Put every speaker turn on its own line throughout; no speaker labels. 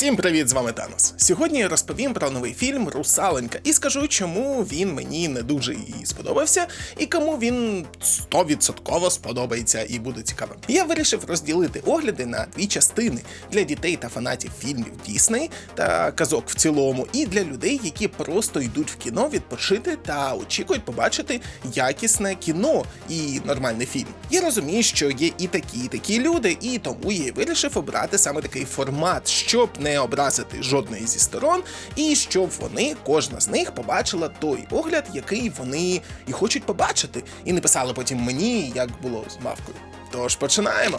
Всім привіт, з вами Танос. Сьогодні я розповім про новий фільм Русаленька і скажу, чому він мені не дуже і сподобався, і кому він 100% сподобається і буде цікавим. Я вирішив розділити огляди на дві частини для дітей та фанатів фільмів Дісней та казок в цілому, і для людей, які просто йдуть в кіно відпочити та очікують побачити якісне кіно і нормальний фільм. Я розумію, що є і такі, і такі люди, і тому я вирішив обрати саме такий формат, щоб не образити жодної зі сторон, і щоб вони, кожна з них, побачила той огляд, який вони і хочуть побачити, і не писали потім мені, як було з мавкою. Тож починаємо.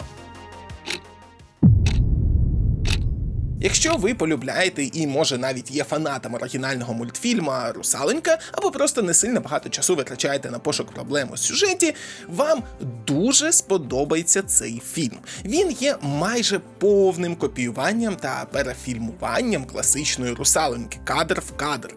Якщо ви полюбляєте і, може, навіть є фанатом оригінального мультфільма Русаленька, або просто не сильно багато часу витрачаєте на пошук проблем у сюжеті, вам дуже сподобається цей фільм. Він є майже повним копіюванням та перефільмуванням класичної русаленьки кадр в кадр.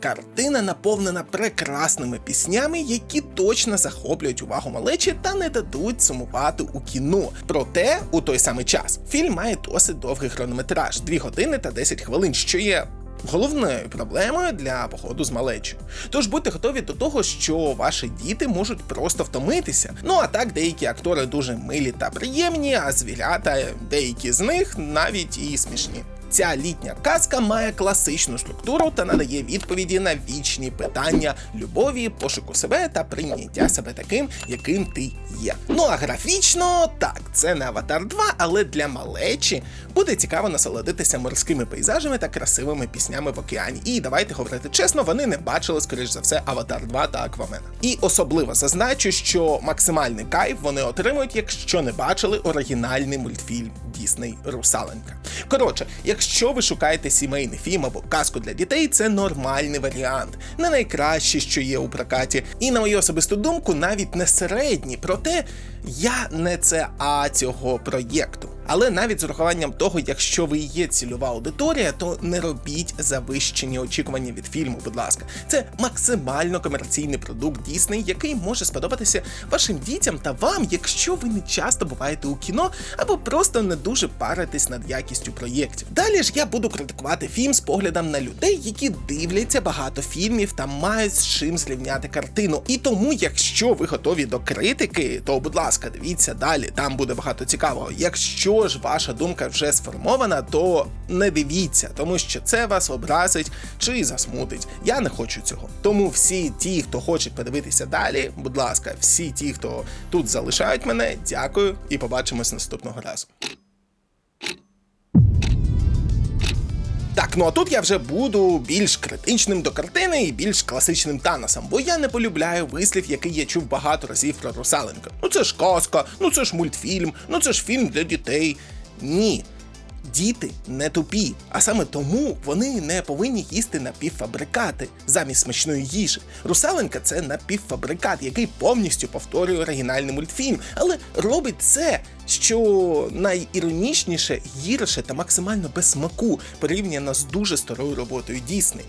Картина наповнена прекрасними піснями, які точно захоплюють увагу малечі та не дадуть сумувати у кіно. Проте у той самий час фільм має досить довгий хронометраж 2 години та 10 хвилин, що є. Головною проблемою для походу з малечою. Тож будьте готові до того, що ваші діти можуть просто втомитися. Ну а так, деякі актори дуже милі та приємні, а звірята, деякі з них навіть і смішні. Ця літня казка має класичну структуру та надає відповіді на вічні питання любові, пошуку себе та прийняття себе таким, яким ти є. Ну а графічно, так, це не Аватар 2, але для малечі буде цікаво насолодитися морськими пейзажами та красивими піснями в океані. І давайте говорити чесно, вони не бачили, скоріш за все, Аватар 2 та Аквамена. І особливо зазначу, що максимальний кайф вони отримують, якщо не бачили оригінальний мультфільм Дісней Русаленька. Коротше, якщо ви шукаєте сімейний фільм або казку для дітей, це нормальний варіант, не найкраще, що є у прокаті. І на мою особисту думку, навіть не середній. Проте я не це а цього проєкту. Але навіть з урахуванням того, якщо ви є цільова аудиторія, то не робіть завищені очікування від фільму, будь ласка. Це максимально комерційний продукт Дісней, який може сподобатися вашим дітям та вам, якщо ви не часто буваєте у кіно або просто не дуже паритесь над якістю проєктів. Далі ж я буду критикувати фільм з поглядом на людей, які дивляться багато фільмів та мають з чим зрівняти картину. І тому, якщо ви готові до критики, то будь ласка, дивіться далі, там буде багато цікавого. Якщо ж ваша думка вже сформована, то не дивіться, тому що це вас образить чи засмутить. Я не хочу цього. Тому всі ті, хто хоче подивитися далі, будь ласка, всі ті, хто тут залишають мене, дякую і побачимось наступного разу. Так, ну а тут я вже буду більш критичним до картини і більш класичним Таносом, бо я не полюбляю вислів, який я чув багато разів про Русаленка. Ну це ж казка, ну це ж мультфільм, ну це ж фільм для дітей. Ні. Діти не тупі, а саме тому вони не повинні їсти напівфабрикати замість смачної їжі. Русаленка це напівфабрикат, який повністю повторює оригінальний мультфільм, але робить це, що найіронічніше, гірше та максимально без смаку порівняно з дуже старою роботою Дісней.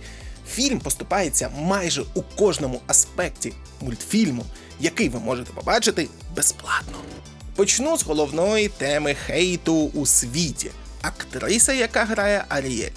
Фільм поступається майже у кожному аспекті мультфільму, який ви можете побачити безплатно. Почну з головної теми хейту у світі актриса, яка грає Аріель.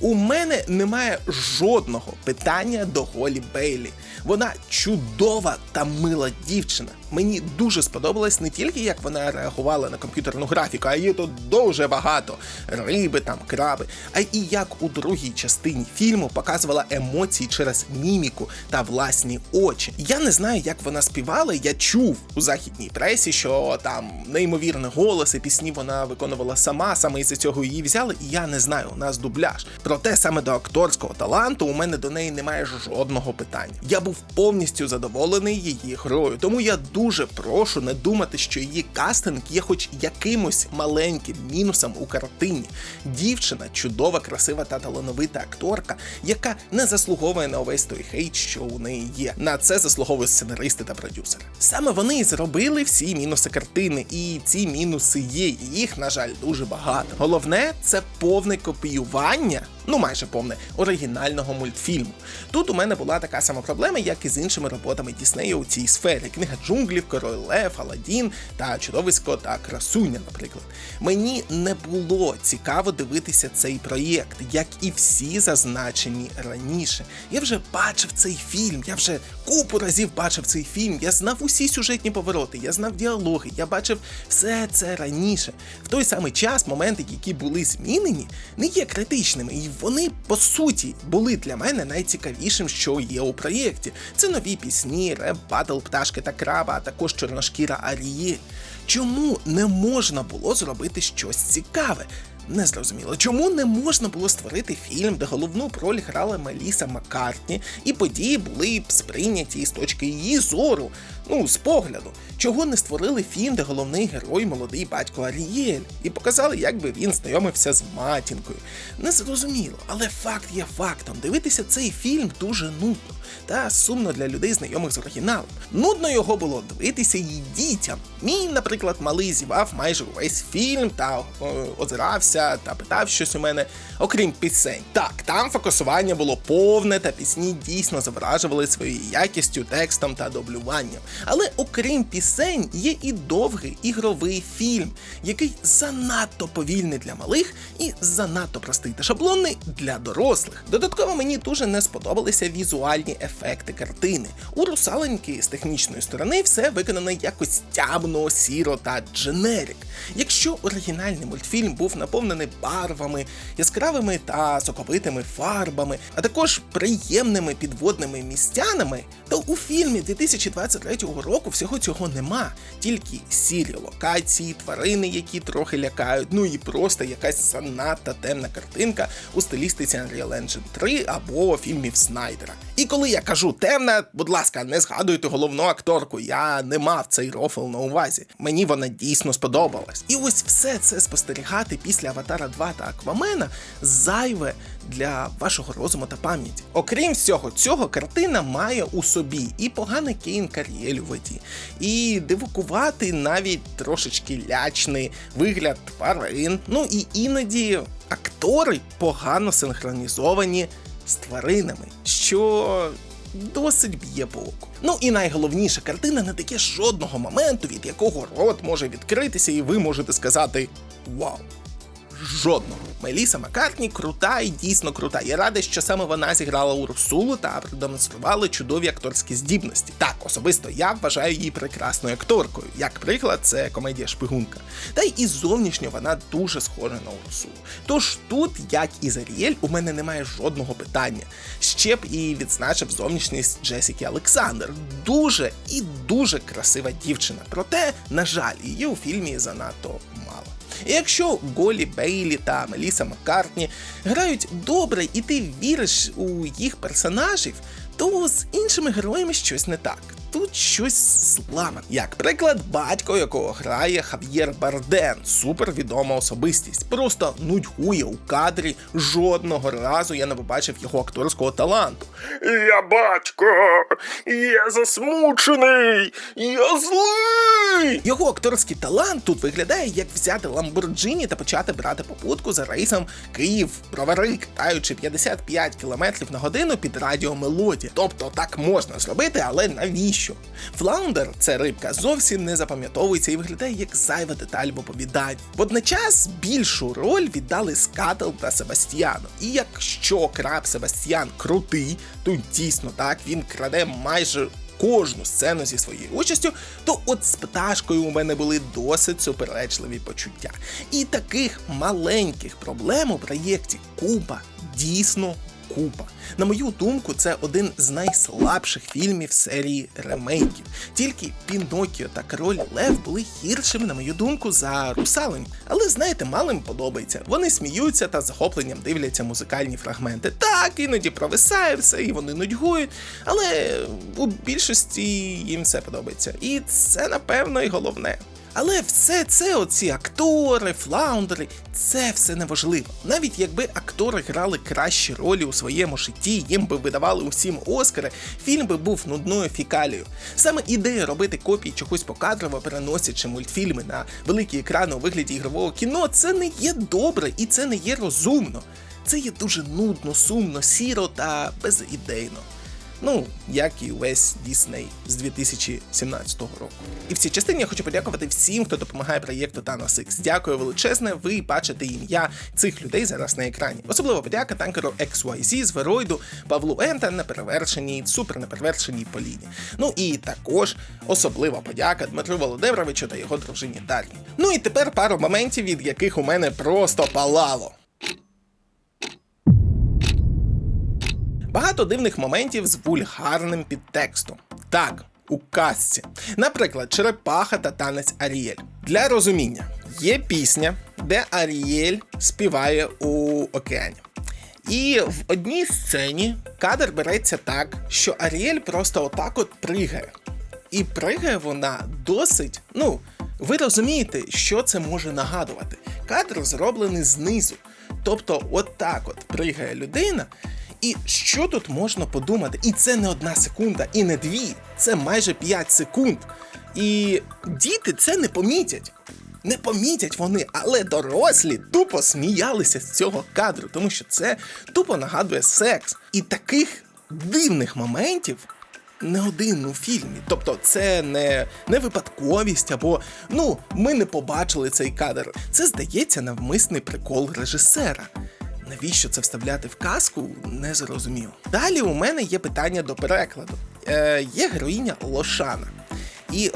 У мене немає жодного питання до Голі Бейлі. Вона чудова та мила дівчина. Мені дуже сподобалось не тільки як вона реагувала на комп'ютерну графіку, а її тут дуже багато риби, там краби, а і як у другій частині фільму показувала емоції через міміку та власні очі. Я не знаю, як вона співала. Я чув у західній пресі, що там неймовірний голос і пісні вона виконувала сама, саме із цього її взяли, і я не знаю, у нас дубляж. Проте саме до акторського таланту у мене до неї немає жодного питання. Я був повністю задоволений її грою, тому я дуже прошу не думати, що її кастинг є хоч якимось маленьким мінусом у картині. Дівчина чудова, красива та талановита акторка, яка не заслуговує на увесь той хейт, що у неї є. На це заслуговують сценаристи та продюсери. Саме вони і зробили всі мінуси картини, і ці мінуси є. Їх, на жаль, дуже багато. Головне це повне копіювання побачення ну майже повне, оригінального мультфільму. Тут у мене була така сама проблема, як і з іншими роботами Діснея у цій сфері: книга джунглів, Король Лев, Аладдін та Чудовисько та Красуня, наприклад. Мені не було цікаво дивитися цей проєкт, як і всі зазначені раніше. Я вже бачив цей фільм, я вже купу разів бачив цей фільм, я знав усі сюжетні повороти, я знав діалоги, я бачив все це раніше. В той самий час моменти, які були змінені, не є критичними, і вони по суті були для мене найцікавішим, що є у проєкті. Це нові пісні, реп, батл, пташки та краба, а також чорношкіра Аріє. Чому не можна було зробити щось цікаве? Не зрозуміло, чому не можна було створити фільм, де головну роль грала Меліса Маккартні, і події були б сприйняті з точки її зору, ну з погляду. Чого не створили фільм, де головний герой молодий батько Арієль, і показали, як би він знайомився з матінкою. Не зрозуміло, але факт є фактом. Дивитися цей фільм дуже нудно та сумно для людей, знайомих з оригіналом. Нудно його було дивитися і дітям. Мій, наприклад, малий зівав майже увесь фільм та е, озирався та питав щось у мене, окрім пісень. Так, там фокусування було повне, та пісні дійсно завражували своєю якістю, текстом та дублюванням. Але окрім пісень, є і довгий ігровий фільм, який занадто повільний для малих і занадто простий та шаблонний для дорослих. Додатково мені дуже не сподобалися візуальні ефекти картини. У русаленьки з технічної сторони все виконано якось тямно, сіро та дженерик. Якщо оригінальний мультфільм був наповнений барвами, яскравими та соковитими фарбами, а також приємними підводними містянами, то у фільмі 2023 року всього цього нема. Тільки сірі локації, тварини, які трохи лякають, ну і просто якась занадто темна картинка у стилістиці Unreal Engine 3 або фільмів Снайдера. І коли я кажу темна, будь ласка, не згадуйте головну акторку. Я не мав цей рофл на увазі. Мені вона дійсно сподобалась. І ось все це спостерігати після Аватара 2 та Аквамена зайве для вашого розуму та пам'яті. Окрім всього цього, картина має у собі і поганий Кейн Кар'єль у воді, і дивукувати навіть трошечки лячний вигляд тварин. Ну і іноді актори погано синхронізовані з тваринами, що досить б'є по оку. Ну і найголовніше, картина не дає жодного моменту, від якого рот може відкритися, і ви можете сказати Вау! Жодного. Меліса Маккартні крута і дійсно крута. Я радий, що саме вона зіграла Урсулу та продемонструвала чудові акторські здібності. Так, особисто я вважаю її прекрасною акторкою. Як приклад, це комедія Шпигунка. Та й і зовнішньо вона дуже схожа на Урсулу. Тож тут, як і з Арієль, у мене немає жодного питання. Ще б і відзначив зовнішність Джесіки Олександр. Дуже і дуже красива дівчина. Проте, на жаль, її у фільмі занадто мало. І якщо Голі Бейлі та Меліса Маккартні грають добре, і ти віриш у їх персонажів, то з іншими героями щось не так. Тут щось зламане. Як приклад, батько, якого грає Хав'єр Барден, супервідома особистість. Просто нудьгує у кадрі. Жодного разу я не побачив його акторського таланту. Я батько, я засмучений, я злий. Його акторський талант тут виглядає, як взяти Ламборджині та почати брати попутку за рейсом Київ бровари катаючи 55 км на годину під радіомелодію. Тобто так можна зробити, але навіщо? Флаундер, це рибка, зовсім не запам'ятовується і виглядає як зайва деталь в оповіданні. Водночас більшу роль віддали Скател та Себастьяну. І якщо краб Себастьян крутий, то дійсно так він краде майже. Кожну сцену зі своєю участю, то от з пташкою у мене були досить суперечливі почуття. І таких маленьких проблем у проєкті купа, дійсно купа. На мою думку, це один з найслабших фільмів серії ремейків. Тільки Пінокіо та Король Лев були гіршими, на мою думку, за русалень. Але знаєте, малим подобається. Вони сміються та захопленням дивляться музикальні фрагменти. Так, іноді провисає все, і вони нудьгують, але у більшості їм все подобається. І це, напевно, і головне. Але все це, оці актори, флаундери, це все неважливо. Навіть якби актори грали кращі ролі у своєму житті, їм би видавали усім Оскари, фільм би був нудною фікалією. Саме ідея робити копії чогось покадрово, переносячи мультфільми на великі екрани у вигляді ігрового кіно, це не є добре і це не є розумно. це є дуже нудно, сумно, сіро та безідейно. Ну, як і весь Дісней з 2017 року. І в цій частині я хочу подякувати всім, хто допомагає проєкту Thanos X. Дякую величезне. Ви бачите ім'я цих людей зараз на екрані. Особливо подяка танкеру XYZ, Звероїду, Павлу Н та неперевершеній, супер неперевершеній Поліні. Ну і також особлива подяка Дмитру Володимировичу та його дружині Дар'ї. Ну і тепер пару моментів, від яких у мене просто палало. Багато дивних моментів з вульгарним підтекстом. Так, у казці. Наприклад, Черепаха та танець Арієль. Для розуміння, є пісня, де Арієль співає у океані. І в одній сцені кадр береться так, що Аріель просто отак от пригає. І пригає вона досить. Ну, ви розумієте, що це може нагадувати. Кадр зроблений знизу. Тобто, отак от пригає людина. І що тут можна подумати? І це не одна секунда, і не дві, це майже 5 секунд. І діти це не помітять. Не помітять вони, але дорослі тупо сміялися з цього кадру, тому що це тупо нагадує секс. І таких дивних моментів не один у фільмі. Тобто, це не, не випадковість, або ну, ми не побачили цей кадр. Це здається навмисний прикол режисера. Навіщо це вставляти в казку, не зрозуміло. Далі у мене є питання до перекладу. Е, Є героїня Лошана. І,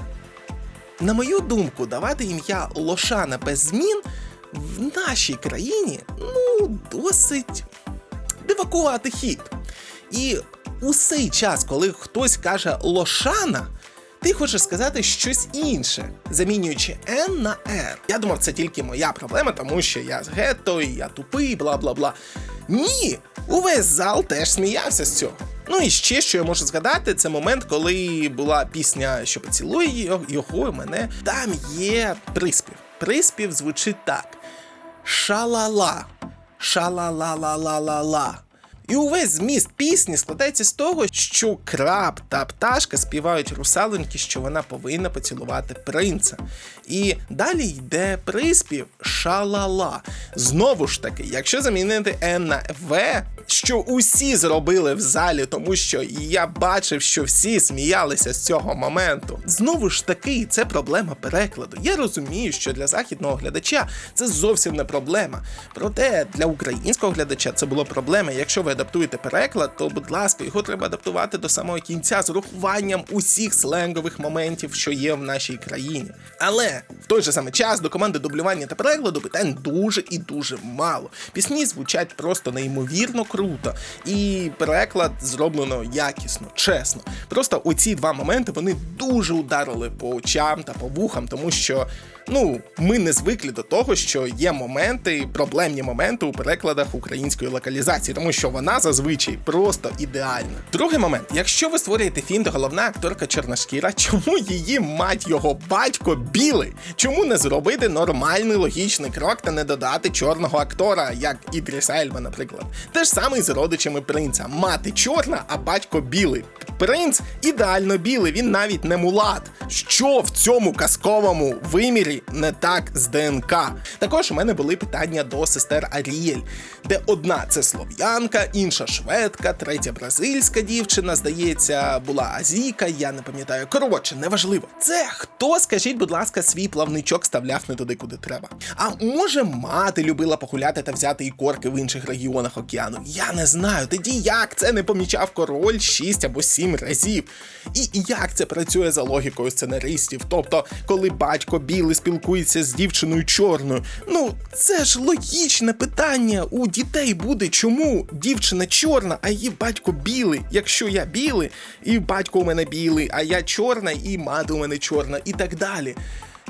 на мою думку, давати ім'я Лошана без змін в нашій країні ну, досить дивакуватий хід. І у цей час, коли хтось каже Лошана, ти хочеш сказати щось інше, замінюючи N на R. Я думав, це тільки моя проблема, тому що я з гетто, і я тупий, бла бла бла. Ні, увесь зал теж сміявся з цього. Ну і ще що я можу згадати, це момент, коли була пісня, що поцілує його, і мене. Там є приспів. Приспів звучить так: Шалала. Шала-ла-ла-ла-ла-ла. І увесь зміст пісні складається з того, що краб та пташка співають русалоньки, що вона повинна поцілувати принца. І далі йде приспів шалала. Знову ж таки, якщо замінити Н на В, що усі зробили в залі, тому що я бачив, що всі сміялися з цього моменту. Знову ж таки, це проблема перекладу. Я розумію, що для західного глядача це зовсім не проблема. Проте для українського глядача це було проблема. Якщо ви адаптуєте переклад, то будь ласка, його треба адаптувати до самого кінця з урахуванням усіх сленгових моментів, що є в нашій країні. Але в той же самий час до команди дублювання та перекладу питань дуже і дуже мало. Пісні звучать просто неймовірно круто, і переклад зроблено якісно, чесно. Просто оці два моменти вони дуже ударили по очам та по вухам, тому що. Ну, ми не звикли до того, що є моменти, проблемні моменти у перекладах української локалізації, тому що вона зазвичай просто ідеальна. Другий момент: якщо ви створюєте фільм, де головна акторка чорношкіра, чому її мать його батько білий? Чому не зробити нормальний логічний крок та не додати чорного актора, як Ідріса Ельба, наприклад? Те ж саме і з родичами принца. Мати чорна, а батько білий. Принц ідеально білий, він навіть не мулат. Що в цьому казковому вимірі не так з ДНК? Також у мене були питання до сестер Арієль, де одна це слов'янка, інша шведка, третя бразильська дівчина, здається, була азійка, я не пам'ятаю. Коротше, неважливо. Це хто, скажіть, будь ласка, свій плавничок ставляв не туди, куди треба. А може, мати любила погуляти та взяти ікорки в інших регіонах океану? Я не знаю. Тоді як це не помічав король 6 або 7 разів. І як це працює за логікою сценаристів? Тобто, коли батько білий спілкується з дівчиною чорною, ну це ж логічне питання. У дітей буде, чому дівчина чорна, а її батько білий. Якщо я білий, і батько у мене білий, а я чорна, і мати у мене чорна, і так далі.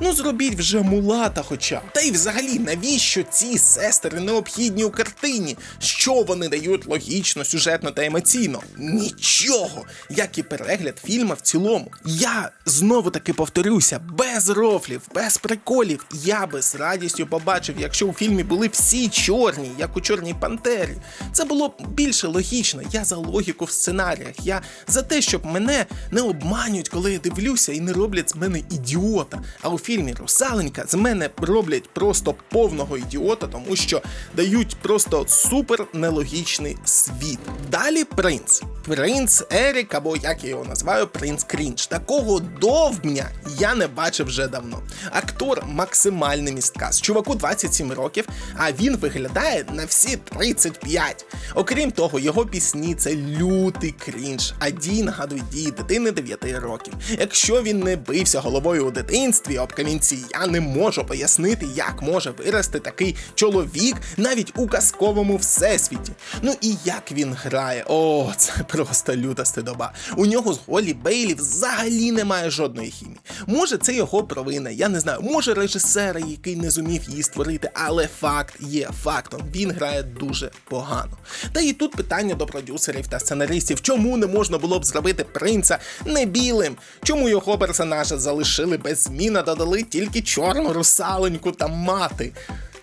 Ну зробіть вже мулата хоча. Та й взагалі, навіщо ці сестри необхідні у картині? Що вони дають логічно, сюжетно та емоційно? Нічого, як і перегляд фільма в цілому. Я знову таки повторюся, без рофлів, без приколів. Я би з радістю побачив, якщо у фільмі були всі чорні, як у чорній пантері. Це було б більше логічно. Я за логіку в сценаріях. Я за те, щоб мене не обманюють, коли я дивлюся і не роблять з мене ідіота. А у мультфільмі Русаленька з мене роблять просто повного ідіота, тому що дають просто супер нелогічний світ. Далі принц. Принц Ерік, або як я його називаю, принц Крінж. Такого довбня я не бачив вже давно. Актор максимальний місткас. Чуваку 27 років, а він виглядає на всі 35. Окрім того, його пісні це лютий крінж. А дій нагадує дії дитини 9 років. Якщо він не бився головою у дитинстві об камінці, я не можу пояснити, як може вирости такий чоловік навіть у казковому всесвіті. Ну і як він грає. О, це просто люта стидоба. У нього з Голі Бейлі взагалі немає жодної хімії. Може, це його провина, я не знаю. Може, режисера, який не зумів її створити, але факт є фактом. Він грає дуже погано. Та і тут питання до продюсерів та сценаристів, чому не можна було б зробити принца не білим? Чому його персонажа залишили без змін, а додали тільки чорну русаленьку та мати?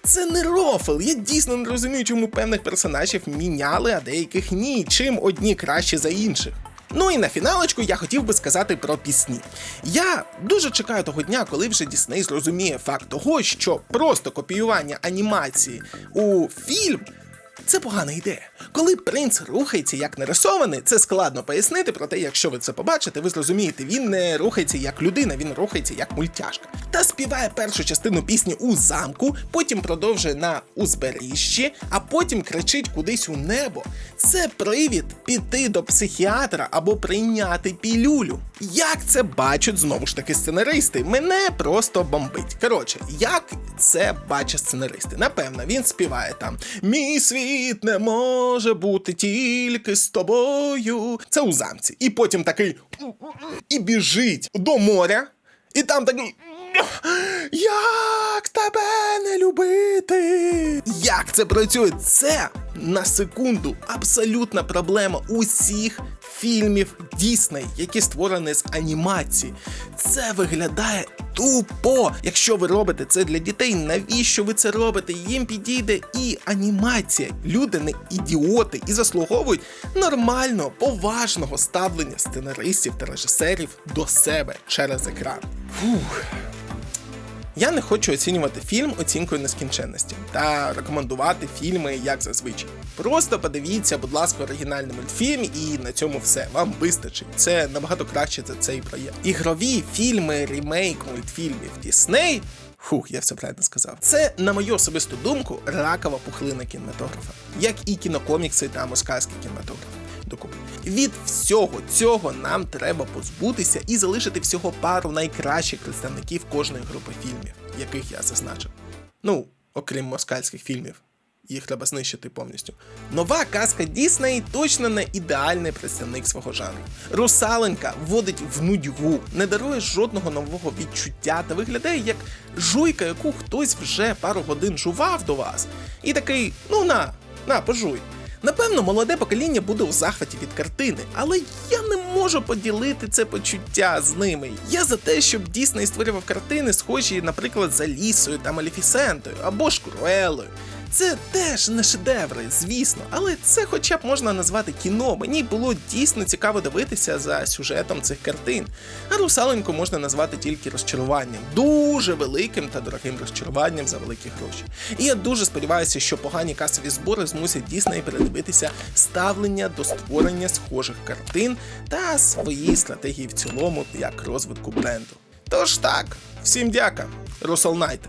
Це не рофл. Я дійсно не розумію, чому певних персонажів міняли, а деяких ні. Чим одні краще за інших. Ну і на фіналочку я хотів би сказати про пісні. Я дуже чекаю того дня, коли вже Дісней зрозуміє факт того, що просто копіювання анімації у фільм. Це погана ідея. Коли принц рухається як нарисований, це складно пояснити, проте, якщо ви це побачите, ви зрозумієте, він не рухається як людина, він рухається як мультяшка. Та співає першу частину пісні у замку, потім продовжує на узбережжі, а потім кричить кудись у небо. Це привід піти до психіатра або прийняти пілюлю. Як це бачать знову ж таки сценаристи? Мене просто бомбить. Коротше, як це бачать сценаристи? Напевно, він співає там Мій світ не може бути тільки з тобою. Це у замці. І потім такий і біжить до моря, і там такий. Як тебе не любити? Як це працює? Це на секунду абсолютна проблема усіх фільмів Дісней, які створені з анімації. Це виглядає тупо. Якщо ви робите це для дітей, навіщо ви це робите? Їм підійде і анімація. Люди не ідіоти і заслуговують нормального, поважного ставлення сценаристів та режисерів до себе через екран. Фух. Я не хочу оцінювати фільм оцінкою нескінченності та рекомендувати фільми як зазвичай. Просто подивіться, будь ласка, оригінальний мультфільм, і на цьому все. Вам вистачить. Це набагато краще за цей проєкт. Ігрові фільми, ремейк мультфільмів Дісней. Фух, я все правильно сказав. Це, на мою особисту думку, ракова пухлина кінематографа, як і кінокомікси та москальський кінематограф. Докупи. Від всього цього нам треба позбутися і залишити всього пару найкращих представників кожної групи фільмів, яких я зазначив. Ну, окрім москальських фільмів. Їх треба знищити повністю. Нова казка Дісней точно не ідеальний представник свого жанру. Русаленка вводить в нудьгу, не дарує жодного нового відчуття та виглядає як жуйка, яку хтось вже пару годин жував до вас. І такий: ну на, на, пожуй. Напевно, молоде покоління буде у захваті від картини, але я не можу поділити це почуття з ними. Я за те, щоб Дісней створював картини, схожі, наприклад, за Лісою та Малефісентою або ж Круелою. Це теж не шедеври, звісно, але це хоча б можна назвати кіно. Мені було дійсно цікаво дивитися за сюжетом цих картин. А русаленьку можна назвати тільки розчаруванням, дуже великим та дорогим розчаруванням за великі гроші. І я дуже сподіваюся, що погані касові збори змусять Дісней передивитися ставлення до створення схожих картин та свої стратегії в цілому як розвитку бренду. Тож так, всім дяка, Русал Найт.